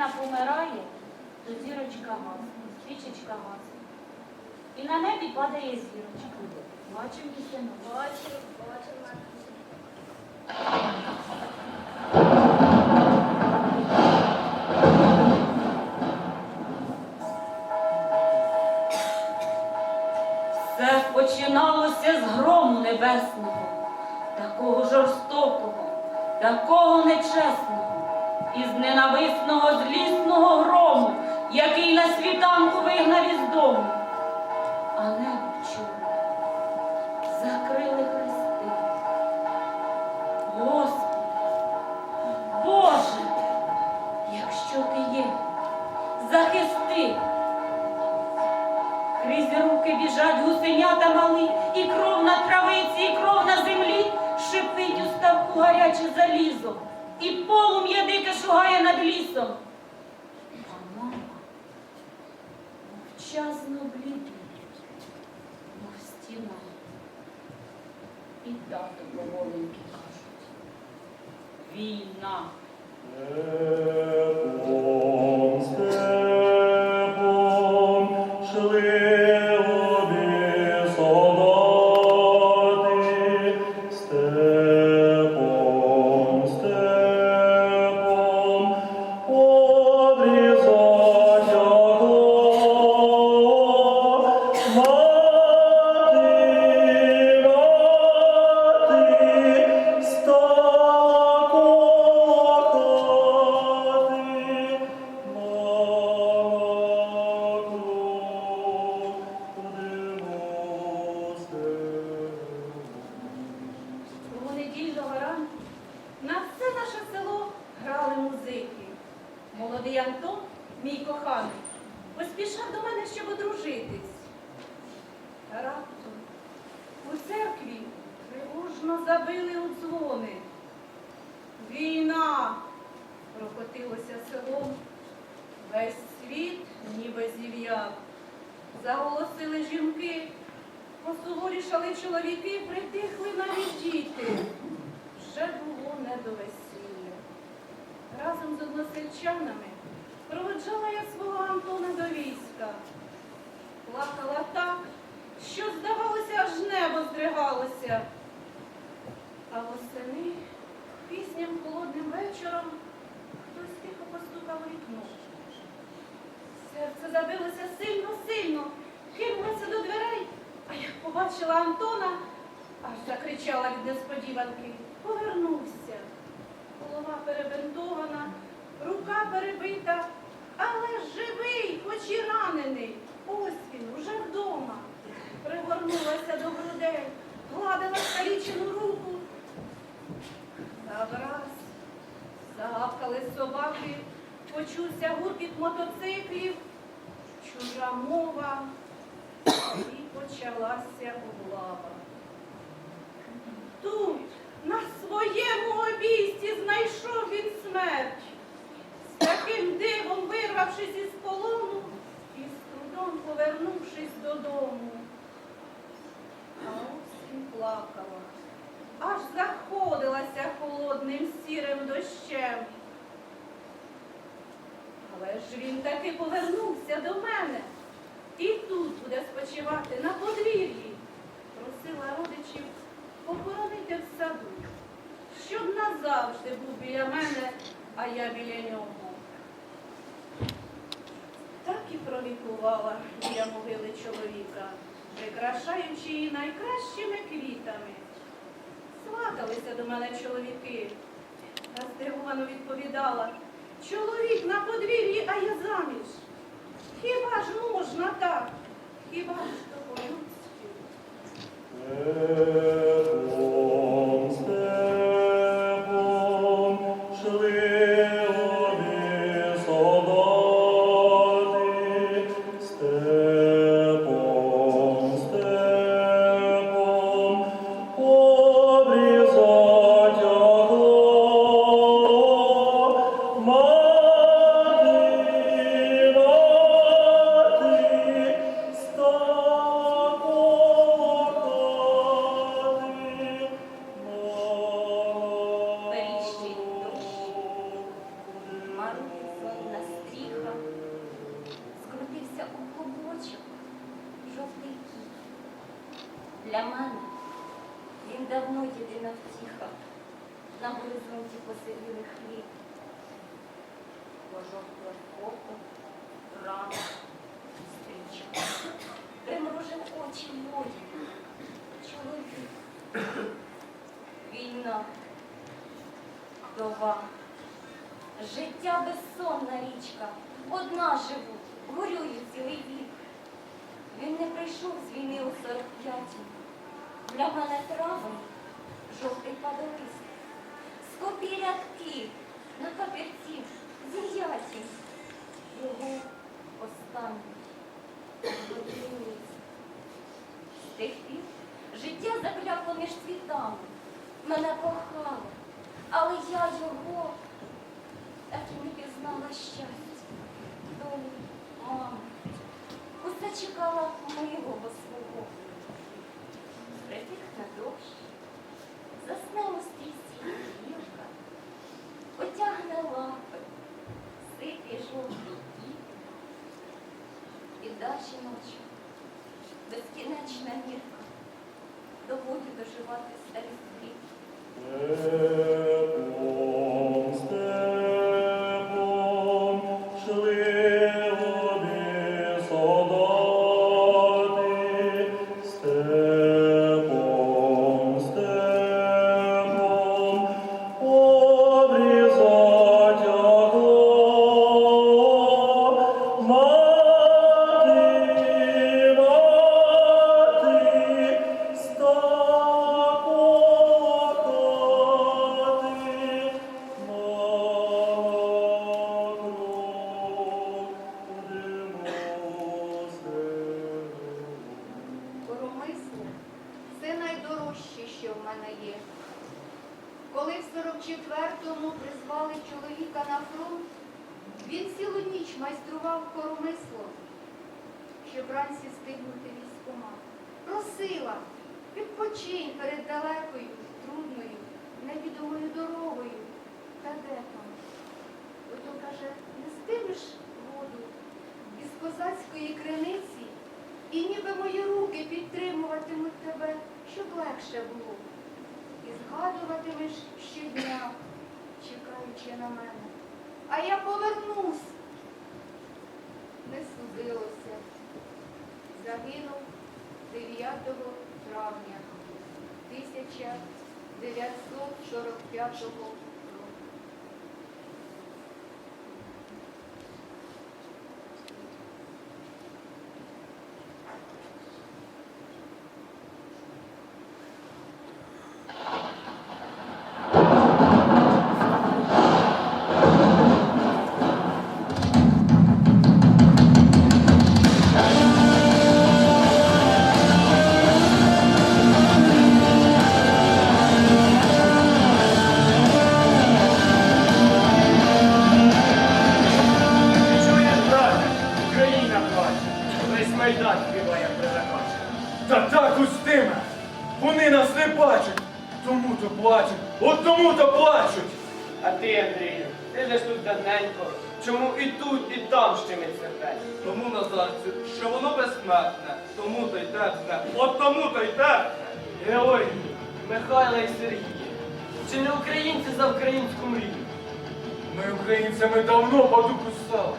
людина помирає, то зірочка гасне, свічечка гасне. І на небі падає зірочка. Бачив мій синок? Бачу, бачу. Все починалося з грому небесного, такого жорстокого, такого нечесного, із ненависного злісного грому, який на світанку вигнав із дому. А Війна. Заголосили жінки, посуворішали чоловіки, притихли навіть діти. Вже було не до весілля. Разом з односельчанами проведжала я свого Антона до війська. Плакала так, що, здавалося, аж небо здригалося. А восени пізнім холодним вечором хтось тихо постукав у вікно. Серце забилося сильно-сильно, кинулося до дверей, а як побачила Антона, аж закричала від несподіванки. Повернувся. Голова перебинтована, рука перебита, але живий, хоч і ранений. Ось він, уже вдома. Пригорнулася до грудей, гладила скалічену руку. Завраз загавкали собаки, почувся гуркіт мотоциклів, чужа мова і почалася облава. Тут на своєму обійсті знайшов він смерть, з таким дивом вирвавшись із полону і з трудом повернувшись додому. А осінь плакала, аж заходилася холодним сірим дощем. Але ж він таки повернувся до мене і тут буде спочивати на подвір'ї. Просила родичів похоронити в саду, щоб назавжди був біля мене, а я біля нього. Так і провікувала біля могили чоловіка, прикрашаючи її найкращими квітами. Сваталися до мене чоловіки. Та здивовано відповідала, чоловік на подвір'ї, а я заміж. Хіба ж можна так? Хіба ж то по-людськи? На горизонті посивілих хліб. Пожовкле око, рана, стрічка, примружив очі мої, чоловік. Війна, вдова, життя безсонна річка, одна живу, горюю цілий вік. Він не прийшов з війни у 45-й. Для мене травень жовтий падолист. Скопі рядки на папірці зіяті. Його останній лист. З тих пір життя заклякло між цвітами. Мене кохало, ночі. Безкінечна мірка доводить доживати старих підтримуватимуть тебе, щоб легше було. І згадуватимеш щодня, чекаючи на мене. А я повернусь. Не судилося. Загинув 9 травня 1945 року. Та так густиме. Вони нас не бачать. Тому то плачуть. От тому то плачуть. А ти, Андрію, ти лиш тут давненько. Чому і тут, і там ще не сердець? Тому Назарцю, що воно безсмертне, тому то й терпне, от тому то й терпне. Георгій, Михайла і Сергій, чи не українці за українську мрію? Ми українцями давно духу стали.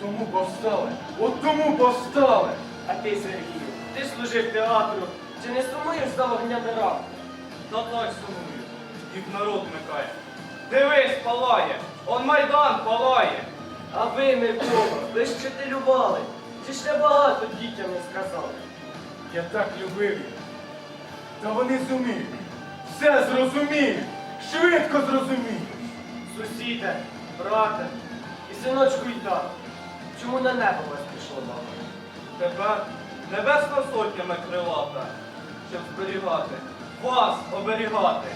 Тому повстали, от тому повстали. А ти, Сергій, ти служив театру. Чи не сумуєш за вогнями раб? Та так сумую, їх народ микає. Дивись, палає, он майдан палає. А ви, Микола, ви ж любали. Чи ще багато дітям не сказали? Я так любив їх. Та вони зуміють. Все зрозуміють. Швидко зрозуміють. Сусіде, брате і синочку й так. Чому на небо вас пішло баба? Тепер небесна сотнями крилата, щоб зберігати, вас оберігати.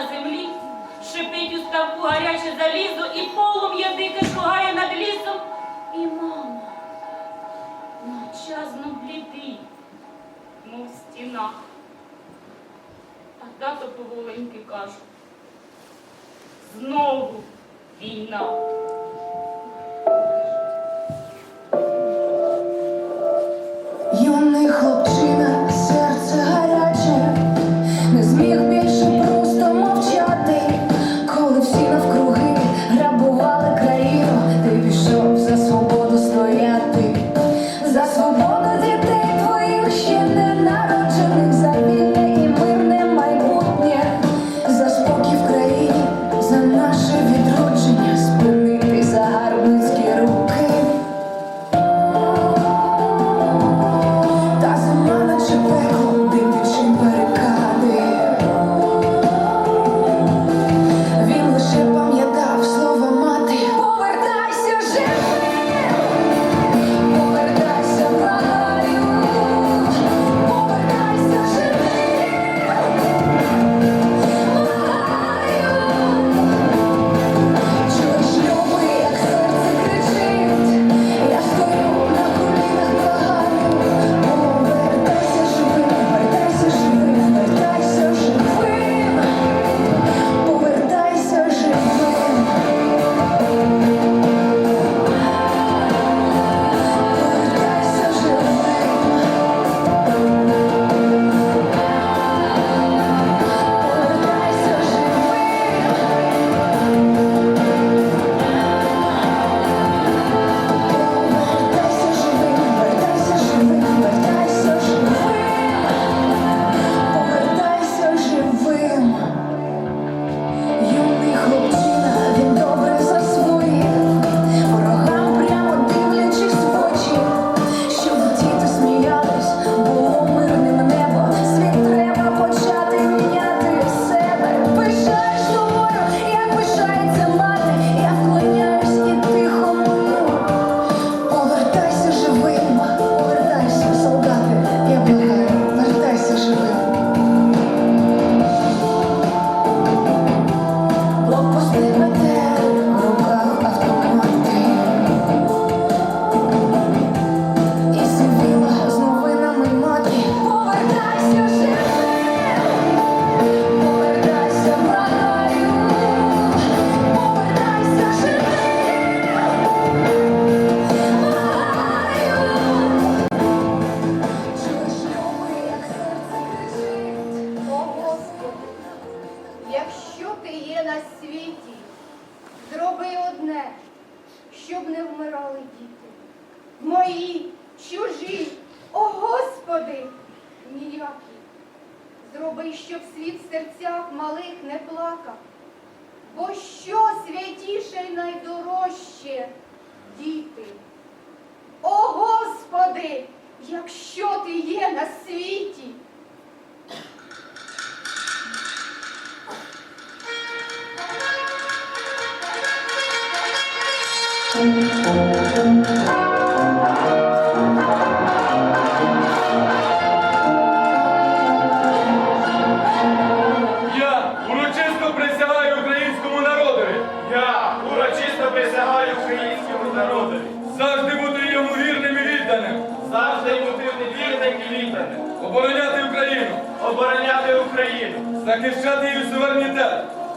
На землі, шипить у ставку гаряче залізо, і полум'я дике шугає над лісом, і мама мовчазно блідий, мов стіна. А тато поволеньки каже, знову війна.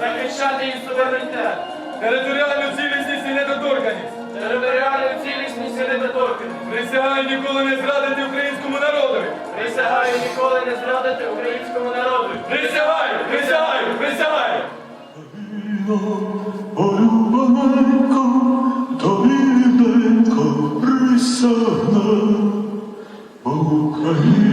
захищати її суверенітет, територіальну цілісність і недоторканість, територіальну цілісність і недоторканість. Присягаю ніколи не зрадити українському народу. Присягаю ніколи не зрадити українському народу. Присягаю, присягаю, присягаю. Полюбаненько, тобі ріденько присягна Україна.